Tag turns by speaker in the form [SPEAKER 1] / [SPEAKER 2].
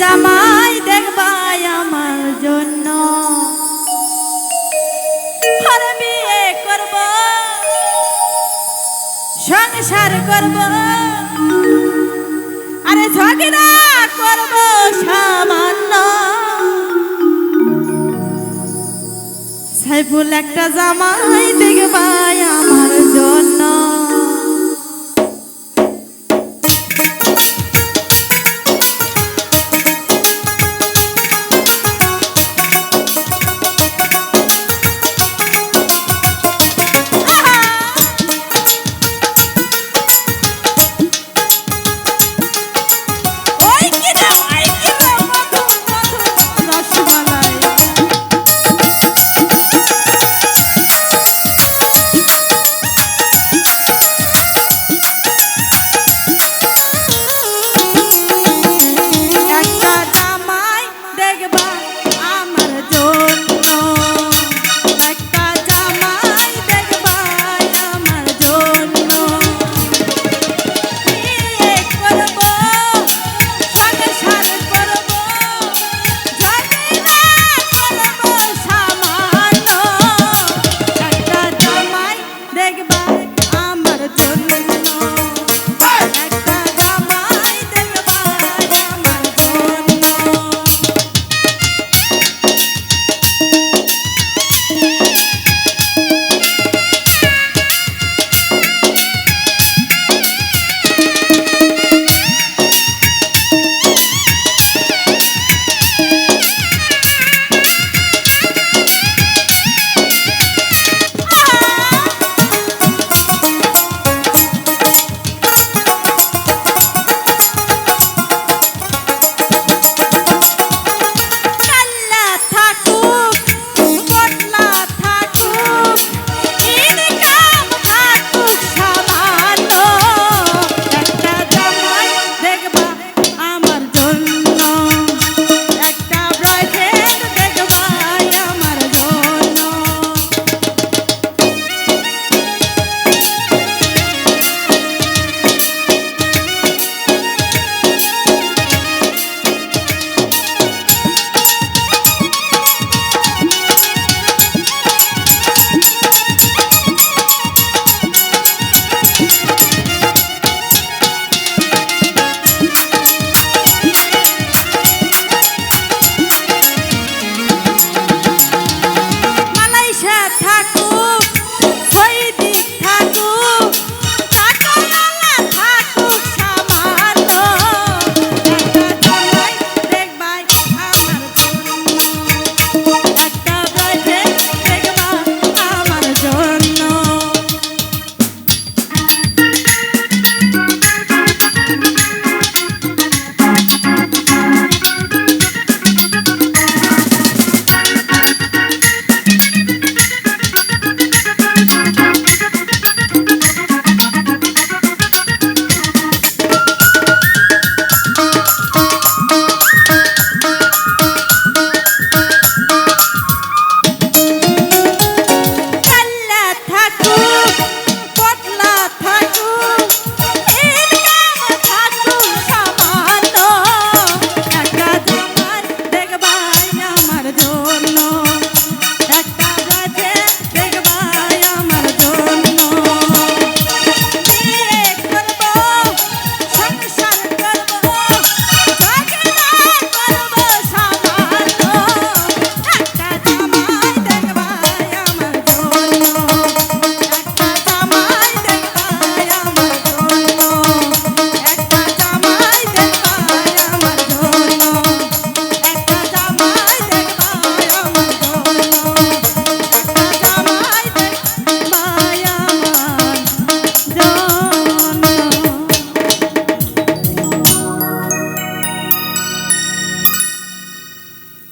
[SPEAKER 1] জামাই দেখবাই আমার জন্য। বিয়ে করব, সংসার করব। আরে ঝগড়া করব সামান্য। সাইফুল, একটা জামাই দেখবাই